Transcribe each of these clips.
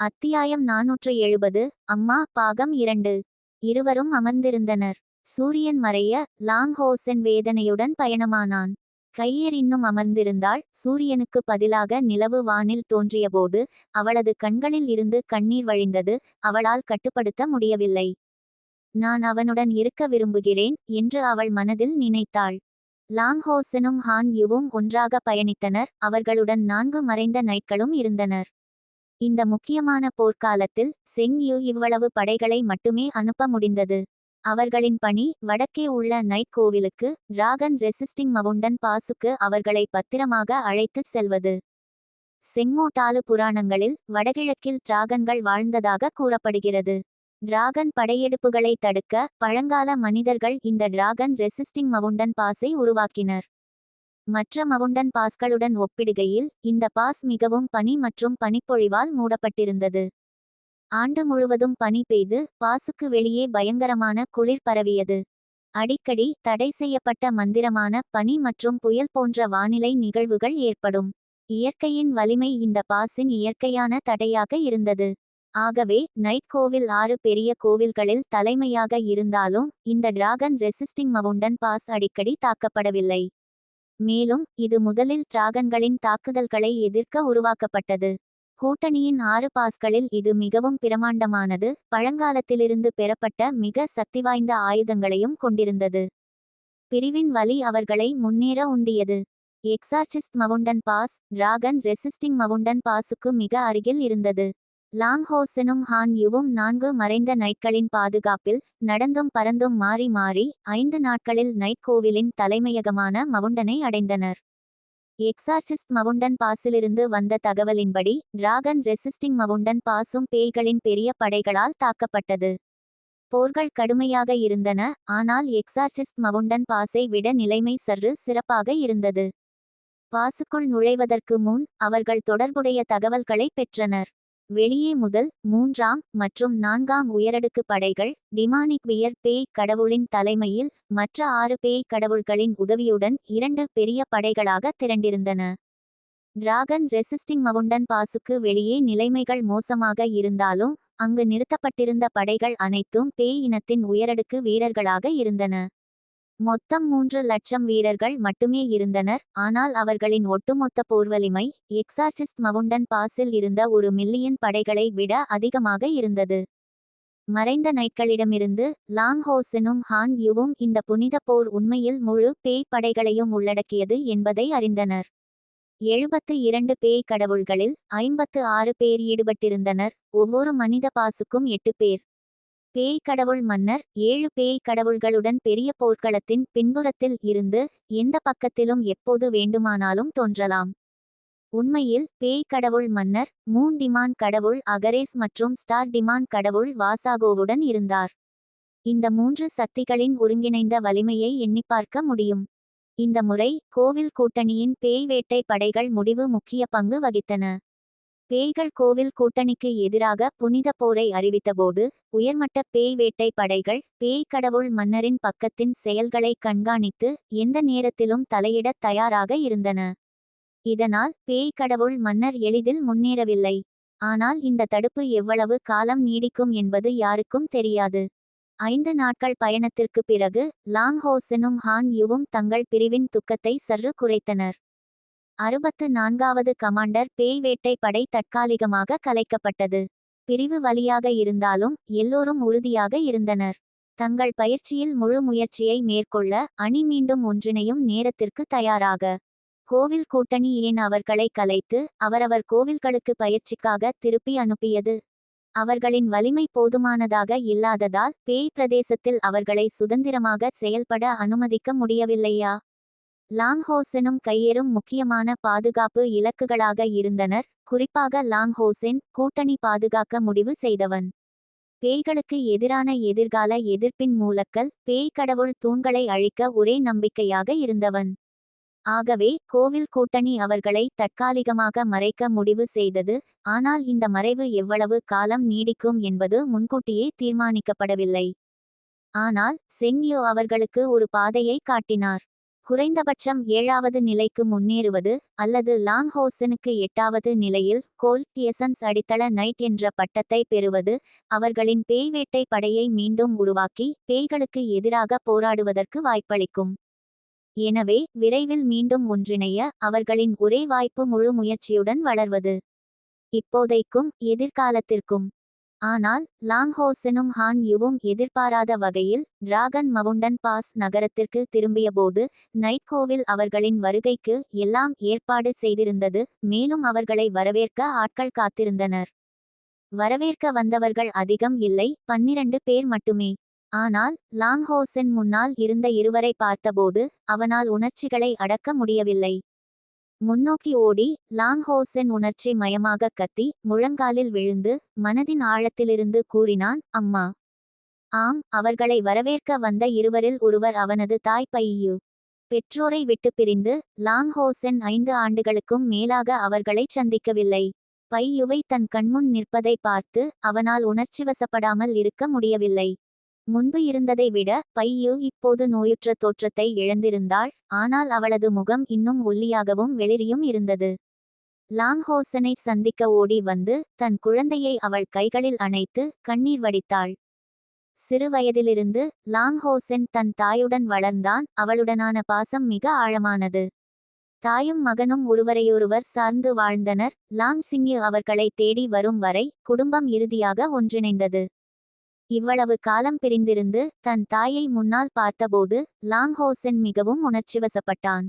அத்தியாயம் நாநூற்று எழுபது அம்மா பாகம் இரண்டு. இருவரும் அமர்ந்திருந்தனர். சூரியன் மறைய லாங் ஹோசென் வேதனையுடன் பயணமானான். கையர் இன்னும் அமர்ந்திருந்தாள். சூரியனுக்கு பதிலாக நிலவு வானில் தோன்றியபோது அவளது கண்களில் இருந்து கண்ணீர் வழிந்தது. அவளால் கட்டுப்படுத்த முடியவில்லை. நான் அவனுடன் இருக்க விரும்புகிறேன் என்று அவள் மனதில் நினைத்தாள். லாங்ஹோசனும் ஹான் யுவும் ஒன்றாக பயணித்தனர். அவர்களுடன் நான்கு மறைந்த நைட்களும் இருந்தனர். இந்த முக்கியமான போர்க்காலத்தில் செங் யூ இவ்வளவு படைகளை மட்டுமே அனுப்ப முடிந்தது. அவர்களின் பணி வடக்கே உள்ள நைட் கோவிலுக்கு டிராகன் ரெசிஸ்டிங் மவுண்டன் பாசுக்கு அவர்களை பத்திரமாக அழைத்துச் செல்வது. செங்கோட்டாலு புராணங்களில் வடகிழக்கில் டிராகன்கள் வாழ்ந்ததாக கூறப்படுகிறது. டிராகன் படையெடுப்புகளை தடுக்க பழங்கால மனிதர்கள் இந்த டிராகன் ரெசிஸ்டிங் மவுண்டன் பாஸை உருவாக்கினர். மற்ற மவுண்டன் பாஸ்களுடன் ஒப்பிடுகையில் இந்த பாஸ் மிகவும் பனி மற்றும் பனிப்பொழிவால் மூடப்பட்டிருந்தது. ஆண்டு முழுவதும் பனி பெய்து பாசுக்கு வெளியே பயங்கரமான குளிர் பரவியது. அடிக்கடி தடை செய்யப்பட்ட மந்திரமான பனி மற்றும் புயல் போன்ற வானிலை நிகழ்வுகள் ஏற்படும். இயற்கையின் வலிமை இந்த பாஸின் இயற்கையான தடையாக இருந்தது. ஆகவே நைட் கோவில் ஆறு பெரிய கோவில்களில் தலைமையாக இருந்தாலும் இந்த டிராகன் ரெசிஸ்டிங் மவுண்டன் பாஸ் அடிக்கடி தாக்கப்படவில்லை. மேலும் இது முதலில் டிராகன்களின் தாக்குதல்களை எதிர்க்க உருவாக்கப்பட்டது. கூட்டணியின் ஆறு பாஸ்களில் இது மிகவும் பிரமாண்டமானது பழங்காலத்திலிருந்து பெறப்பட்ட மிக சக்திவாய்ந்த ஆயுதங்களையும் கொண்டிருந்தது. பிரிவின் வலி அவர்களை முன்னேற உந்தியது exorcist mountain pass dragon resisting mountain பாஸுக்கு மிக அருகில் இருந்தது. லாங் ஹோசனும் ஹான் யுவும் நான்கு மறைந்த நைட்களின் பாதுகாப்பில் நடந்தும் பறந்தும் மாறி மாறி ஐந்து நாட்களில் நைட் கோவிலின் தலைமையகமான மவுண்டனை அடைந்தனர். எக்ஸார்சிஸ்ட் மவுண்டன் பாஸிலிருந்து வந்த தகவலின்படி டிராகன் ரெசிஸ்டிங் மவுண்டன் பாஸும் பேய்களின் பெரிய படைகளால் தாக்கப்பட்டது. போர்கள் கடுமையாக இருந்தன ஆனால் எக்ஸார்சிஸ்ட் மவுண்டன் பாஸை விட நிலைமை சற்று சிறப்பாக இருந்தது. பாசுக்குள் நுழைவதற்கு முன் அவர்கள் தொடர்புடைய தகவல்களை பெற்றனர். வெளியே முதல் மூன்றாம் மற்றும் நான்காம் உயரடுக்கு படைகள் டிமானிக் வியர் பேய் கடவுளின் தலைமையில் மற்ற ஆறு பேய் கடவுள்களின் உதவியுடன் இரண்டு பெரிய படைகளாக திரண்டிருந்தன. டிராகன் ரெசிஸ்டிங் மவுண்டன் பாசுக்கு வெளியே நிலைமைகள் மோசமாக இருந்தாலும் அங்கு நிறுத்தப்பட்டிருந்த படைகள் அனைத்தும் பேய் இனத்தின் உயரடுக்கு வீரர்களாக இருந்தன. மொத்தம் மூன்று லட்சம் வீரர்கள் மட்டுமே இருந்தனர். ஆனால் அவர்களின் ஒட்டுமொத்த போர்வலிமை எக்ஸார்சிஸ்ட் மவுண்டன் பாஸில் இருந்த ஒரு மில்லியன் படைகளை விட அதிகமாக இருந்தது. மறைந்த நைட்களிடமிருந்து லாங்ஹோசனும் ஹான் யுவும் இந்த புனித போர் உண்மையில் முழு பேய் படைகளையும் உள்ளடக்கியது என்பதை அறிந்தனர். எழுபத்து இரண்டு பேய் கடவுள்களில் ஐம்பத்து ஆறு பேர் ஈடுபட்டிருந்தனர். ஒவ்வொரு மனித பாசுக்கும் எட்டு பேர். பேய் கடவுள் மன்னர் ஏழு பேய் கடவுள்களுடன் பெரிய போர்க்களத்தின் பின்புறத்தில் இருந்து எந்த பக்கத்திலும் எப்போது வேண்டுமானாலும் தோன்றலாம். உண்மையில் பேய் கடவுள் மன்னர் மூன் டிமான் கடவுள் அகரேஸ் மற்றும் ஸ்டார் டிமான் கடவுள் வாசாகோவுடன் இருந்தார். இந்த மூன்று சக்திகளின் ஒருங்கிணைந்த வலிமையை எண்ணிப்பார்க்க முடியும். இந்த முறை கோவில் கூட்டணியின் பேய் வேட்டை படைகள் முடிவு முக்கிய பங்கு வகித்தன. பேய்கள் கோவில் கூட்டணிக்கு எதிராக புனித போரை அறிவித்தபோது உயர்மட்ட பேய் வேட்டை படைகள் பேய் கடவுள் மன்னரின் பக்கத்தின் செயல்களை கண்காணித்து எந்த நேரத்திலும் தலையிட தயாராக இருந்தன. இதனால் பேய் கடவுள் மன்னர் எளிதில் முன்னேறவில்லை. ஆனால் இந்த தடுப்பு எவ்வளவு காலம் நீடிக்கும் என்பது யாருக்கும் தெரியாது. ஐந்து நாட்கள் பயணத்திற்கு பிறகு லாங்ஹோசனும் ஹான் யுவும் தங்கள் பிரிவின் துக்கத்தை சற்று குறைத்தனர். அறுபத்து நான்காவது கமாண்டர் பேய் வேட்டை படை தற்காலிகமாக கலைக்கப்பட்டது. பிரிவு வழியாக இருந்தாலும் எல்லோரும் உறுதியாக இருந்தனர். தங்கள் பயிற்சியில் முழு முயற்சியை மேற்கொள்ள அணி மீண்டும் ஒன்றிணையும் நேரத்திற்கு தயாராக. கோவில் கூட்டணி ஏன் அவர்களை கலைத்து அவரவர் கோவில்களுக்கு பயிற்சிக்காக திருப்பி அனுப்பியது? அவர்களின் வலிமை போதுமானதாக இல்லாததால் பேய் பிரதேசத்தில் அவர்களை சுதந்திரமாக செயல்பட அனுமதிக்க முடியவில்லையா? லாங்ஹோசனும் கையேறும் முக்கியமான பாதுகாப்பு இலக்குகளாக இருந்தனர். குறிப்பாக லாங்ஹோசென் கூட்டணி பாதுகாக்க முடிவு செய்தவன். பேய்களுக்கு எதிரான எதிர்கால எதிர்ப்பின் மூலக்கல் பேய் கடவுள் தூண்களை அழிக்க ஒரே நம்பிக்கையாக இருந்தவன். ஆகவே கோவில் கூட்டணி அவர்களை தற்காலிகமாக மறைக்க முடிவு செய்தது. ஆனால் இந்த மறைவு எவ்வளவு காலம் நீடிக்கும் என்பது முன்கூட்டியே தீர்மானிக்கப்படவில்லை. ஆனால் செங்யோ அவர்களுக்கு ஒரு பாதையை காட்டினார். குறைந்தபட்சம் ஏழாவது நிலைக்கு முன்னேறுவது அல்லது லாங் ஹோசனுக்கு எட்டாவது நிலையில் கோல் டியசன்ஸ் அடித்தள நைட் என்ற பட்டத்தை பெறுவது அவர்களின் பேய்வேட்டை படையை மீண்டும் உருவாக்கி பேய்களுக்கு எதிராக போராடுவதற்கு வாய்ப்பளிக்கும். எனவே விரைவில் மீண்டும் ஒன்றிணைய அவர்களின் ஒரே வாய்ப்பு முழு முயற்சியுடன் வளர்வது. இப்போதைக்கும் எதிர்காலத்திற்கும். ஆனால் லாங்ஹோசனும் ஹான் யுவும் எதிர்பாராத வகையில் டிராகன் மவுண்டன் பாஸ் நகரத்திற்கு திரும்பியபோது நைட்கோவில் அவர்களின் வருகைக்கு எல்லாம் ஏற்பாடு செய்திருந்தது மேலும் அவர்களை வரவேற்க ஆட்கள் காத்திருந்தனர். வரவேற்க வந்தவர்கள் அதிகம் இல்லை பன்னிரண்டு பேர் மட்டுமே. ஆனால் லாங்ஹோசன் முன்னால் இருந்த இருவரை பார்த்தபோது அவனால் உணர்ச்சிகளை அடக்க முடியவில்லை. முன்னோக்கி ஓடி லாங்ஹோசென் உணர்ச்சி மயமாக கத்தி முழங்காலில் விழுந்து மனதின் ஆழத்திலிருந்து கூறினான் அம்மா. ஆம் அவர்களை வரவேற்க வந்த இருவரில் ஒருவர் அவனது தாய் பையு. பெற்றோரை விட்டு பிரிந்து லாங்ஹோசென் ஐந்து ஆண்டுகளுக்கும் மேலாக அவர்களை சந்திக்கவில்லை. பையுவை தன் கண்முன் நிற்பதை பார்த்து அவனால் உணர்ச்சிவசப்படாமல் இருக்க முடியவில்லை. முன்பு இருந்ததை விட பையு இப்போது நோயுற்ற தோற்றத்தை இழந்திருந்தாள். ஆனால் அவளது முகம் இன்னும் ஒல்லியாகவும் வெளிரியும் இருந்தது. லாங்ஹோசனை சந்திக்க ஓடி வந்து தன் குழந்தையை அவள் கைகளில் அணைத்து கண்ணீர் வடித்தாள். சிறுவயதிலிருந்து லாங்ஹோசென் தன் தாயுடன் வளர்ந்தான். அவளுடனான பாசம் மிக ஆழமானது. தாயும் மகனும் ஒருவரையொருவர் சார்ந்து வாழ்ந்தனர். லாங் சிங்யு அவர்களை தேடி வரும் வரை குடும்பம் இறுதியாக ஒன்றிணைந்தது. இவ்வளவு காலம் பிரிந்திருந்து தன் தாயை முன்னால் பார்த்தபோது லாங்ஹோசென் மிகவும் உணர்ச்சிவசப்பட்டான்.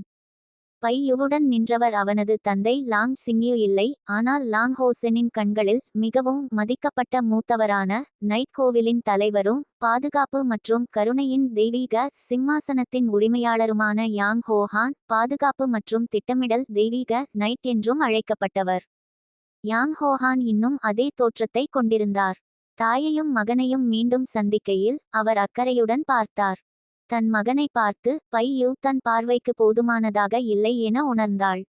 பையுவுடன் நின்றவர் அவனது தந்தை லாங் சிங்யு இல்லை ஆனால் லாங்ஹோசெனின் கண்களில் மிகவும் மதிக்கப்பட்ட மூத்தவரான நைட் கோவிலின் தலைவரும் பாதுகாப்பு மற்றும் கருணையின் தெய்வீக சிம்மாசனத்தின் உரிமையாளருமான யாங் ஹோஹான் பாதுகாப்பு மற்றும் திட்டமிடல் தெய்வீக நைட் என்றும் அழைக்கப்பட்டவர். யாங் ஹோஹான் இன்னும் அதே தோற்றத்தை கொண்டிருந்தார். தாயையும் மகனையும் மீண்டும் சந்திக்கையில் அவர் அக்கறையுடன் பார்த்தார். தன் மகனை பார்த்து பையு தன் பார்வைக்கு போதுமானதாக இல்லை என உணர்ந்தாள்.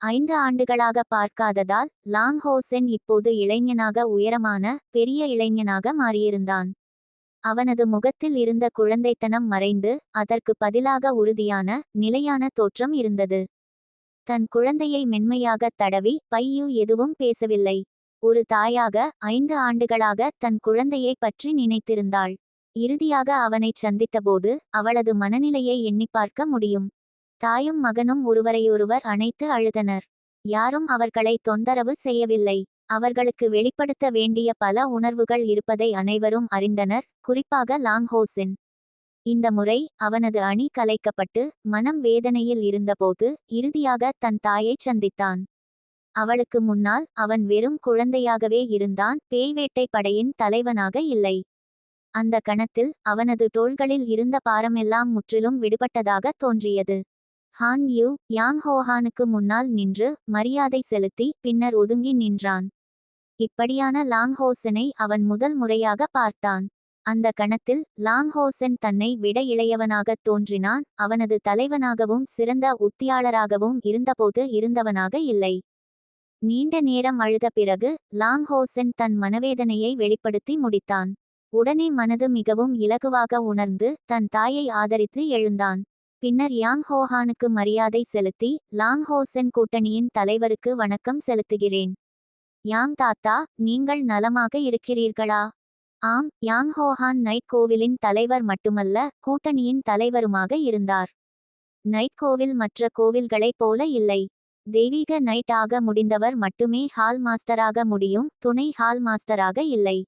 ஐந்து ஆண்டுகளாக பார்க்காததால் லாங் ஹோசென் இப்போது இளைஞனாக உயரமான பெரிய இளைஞனாக மாறியிருந்தான். அவனது முகத்தில் இருந்த குழந்தைத்தனம் மறைந்து அதற்கு பதிலாக உறுதியான நிலையான தோற்றம் இருந்தது. தன் குழந்தையை மென்மையாக தடவி பையு எதுவும் பேசவில்லை. ஒரு தாயாக ஐந்து ஆண்டுகளாக தன் குழந்தையை பற்றி நினைத்திருந்தாள். இறுதியாக அவனைச் சந்தித்தபோது அவளது மனநிலையை எண்ணி பார்க்க முடியும். தாயும் மகனும் ஒருவரையொருவர் அணைத்து அழுதனர். யாரும் அவர்களை தொந்தரவு செய்யவில்லை. அவர்களுக்கு வெளிப்படுத்த வேண்டிய பல உணர்வுகள் இருப்பதை அனைவரும் அறிந்தனர் குறிப்பாக லாங்ஹோசின் இந்த முறை அவனது அணி கலைக்கப்பட்டு மனம் வேதனையில் இருந்தபோது இறுதியாக தன் தாயைச் சந்தித்தான். அவளுக்கு முன்னால் அவன் வெறும் குழந்தையாகவே இருந்தான் பேய்வேட்டை படையின் தலைவனாக இல்லை. அந்த கணத்தில் அவனது தோள்களில் இருந்த பாரமெல்லாம் முற்றிலும் விடுபட்டதாக தோன்றியது. ஹான் யூ யாங் ஹோஹானுக்கு முன்னால் நின்று மரியாதை செலுத்தி பின்னர் ஒதுங்கி நின்றான். இப்படியான லாங்ஹோசனை அவன் முதல் முறையாக பார்த்தான். அந்த கணத்தில் லாங்ஹோசன் தன்னை விட இளையவனாகத் தோன்றினான் அவனது தலைவனாகவும் சிறந்த உத்தியாளராகவும் இருந்தபோது இருந்தவனாக இல்லை. நீண்ட நேரம் அழுத பிறகு லாங்ஹோசென் தன் மனவேதனையை வெளிப்படுத்தி முடித்தான். உடனே மனது மிகவும் இலகுவாக உணர்ந்து தன் தாயை ஆதரித்து எழுந்தான். பின்னர் யாங் ஹோஹானுக்கு மரியாதை செலுத்தி லாங் ஹோசென் கூட்டணியின் தலைவருக்கு வணக்கம் செலுத்துகிறேன். யாங் தாத்தா நீங்கள் நலமாக இருக்கிறீர்களா? ஆம் யாங் ஹோஹான் நைட் கோவிலின் தலைவர் மட்டுமல்ல கூட்டணியின் தலைவருமாக இருந்தார். நைட் கோவில் மற்ற கோவில்களைப் போல இல்லை. தெய்வீக நைட் ஆக முடிந்தவர் மட்டுமே ஹால் மாஸ்டராக முடியும் துணை ஹால் மாஸ்டராக இல்லை.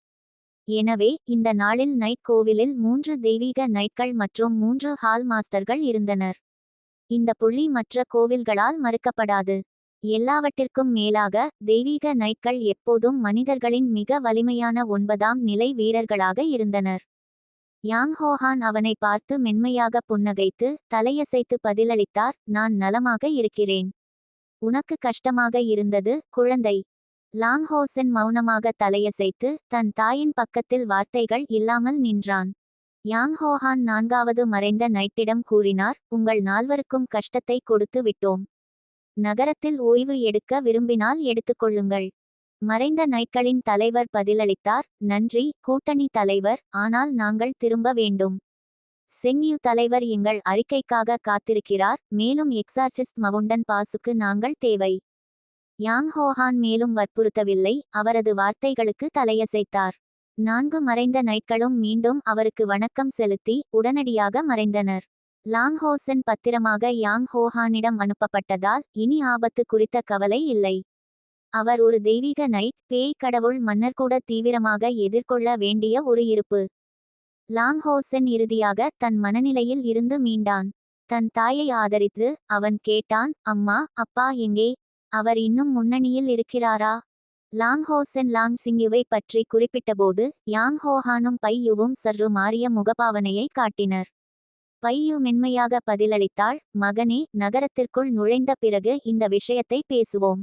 எனவே இந்த நாளில் நைட் கோவிலில் மூன்று தெய்வீக நைட்கள் மற்றும் மூன்று ஹால் மாஸ்டர்கள் இருந்தனர். இந்த புள்ளி மற்ற கோவில்களால் மறுக்கப்படாது. எல்லாவற்றிற்கும் மேலாக தெய்வீக நைட்கள் எப்போதும் மனிதர்களின் மிக வலிமையான ஒன்பதாம் நிலை வீரர்களாக இருந்தனர். யாங் ஹோஹான் அவனை பார்த்து மென்மையாக புன்னகைத்து தலையசைத்து பதிலளித்தார் நான் நலமாக இருக்கிறேன். உனக்கு கஷ்டமாக இருந்தது குழந்தை. லாங்ஹோசன் மௌனமாக தலையசைத்து தன் தாயின் பக்கத்தில் வார்த்தைகள் இல்லாமல் நின்றான். யாங்ஹோஹான் நான்காவது மறைந்த நைட்டிடம் கூறினார் உங்கள் நால்வருக்கும் கஷ்டத்தை கொடுத்து விட்டோம். நகரத்தில் ஓய்வு எடுக்க விரும்பினால் எடுத்துக்கொள்ளுங்கள் மறைந்த நைட்களின் தலைவர் பதிலளித்தார் நன்றி கூட்டணி தலைவர் ஆனால் நாங்கள் திரும்ப வேண்டும். செங்யூ தலைவர் எங்கள் அறிக்கைக்காக காத்திருக்கிறார். மேலும் எக்ஸார்சிஸ்ட் மவுண்டன் பாசுக்கு நாங்கள் தேவை. யாங் ஹோஹான் மேலும் வற்புறுத்தவில்லை. அவரது வார்த்தைகளுக்கு தலையசைத்தார். நான்கு மறைந்த நைட்களும் மீண்டும் அவருக்கு வணக்கம் செலுத்தி உடனடியாக மறைந்தனர். லாங்ஹோசன் பத்திரமாக யாங் ஹோஹானிடம் அனுப்பப்பட்டதால் இனி ஆபத்து குறித்த கவலை இல்லை. அவர் ஒரு தெய்வீக நைட் பேய் கடவுள் மன்னர் கூட தீவிரமாக எதிர்கொள்ள வேண்டிய ஒரு இருப்பு. லாங்ஹோசன் இறுதியாக தன் மனநிலையில் இருந்து மீண்டான். தன் தாயை ஆதரித்து அவன் கேட்டான் அம்மா அப்பா எங்கே? அவர் இன்னும் முன்னணியில் இருக்கிறாரா? லாங்ஹோசன் லாங் சிங்யுவை பற்றி குறிப்பிட்டபோது யாங் ஹோஹானும் பையுவும் சற்று மாறிய முகபாவனையை காட்டினர். பையு மென்மையாக பதிலளித்தாள் மகனே நகரத்திற்குள் நுழைந்த பிறகு இந்த விஷயத்தை பேசுவோம்.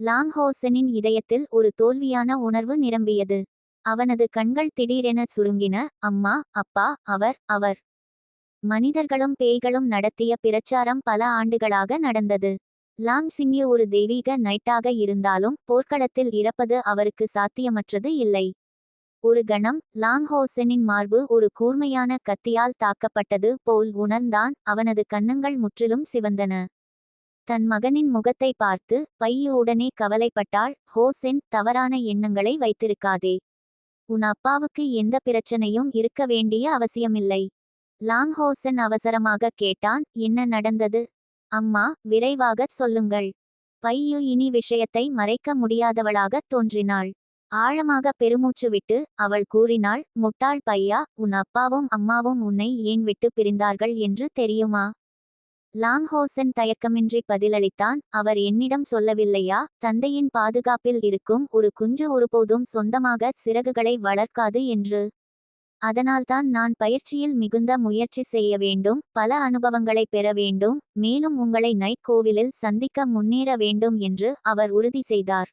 லாங்ஹோசனின் இதயத்தில் ஒரு தோல்வியான உணர்வு நிரம்பியது. அவனது கண்கள் திடீரென சுருங்கின அம்மா அப்பா அவர் அவர். மனிதர்களும் பேய்களும் நடத்திய பிரச்சாரம் பல ஆண்டுகளாக நடந்தது. லாம் சிங்யு ஒரு தெய்வீக நைட்டாக இருந்தாலும் போர்க்களத்தில் இறப்பது அவருக்கு சாத்தியமற்றது இல்லை. ஒரு கணம் லாங்ஹோசனின் மார்பு ஒரு கூர்மையான கத்தியால் தாக்கப்பட்டது போல் உணர்ந்தான் அவனது கன்னங்கள் முற்றிலும் சிவந்தன. தன் மகனின் முகத்தை பார்த்து பையு உடனே கவலைப்பட்டாள் ஹோசென் தவறான எண்ணங்களை வைத்திருக்காதே. உன் அப்பாவுக்கு எந்த பிரச்சனையும் இருக்க வேண்டிய அவசியமில்லை. லாங்ஹோசன் அவசரமாக கேட்டான் என்ன நடந்தது? அம்மா விரைவாகச் சொல்லுங்கள். பையு இனி விஷயத்தை மறைக்க முடியாதவளாகத் தோன்றினாள். ஆழமாக பெருமூச்சு விட்டு அவள் கூறினாள் முட்டாள் பையா உன் அப்பாவும் அம்மாவும் உன்னை ஏன் விட்டு பிரிந்தார்கள் என்று தெரியுமா? லாங்ஹோசன் தயக்கமின்றி பதிலளித்தான் அவர் என்னிடம் சொல்லவில்லையா? தந்தையின் பாதுகாப்பில் இருக்கும் ஒரு குஞ்சு ஒருபோதும் சொந்தமாக சிறகுகளை வளர்க்காது என்று. அதனால்தான் நான் பயிற்சியில் மிகுந்த முயற்சி செய்ய வேண்டும் பல அனுபவங்களை பெற வேண்டும் மேலும் உங்களை நைட் கோவிலில் சந்திக்க முன்னேற வேண்டும் என்று அவர் உறுதி செய்தார்.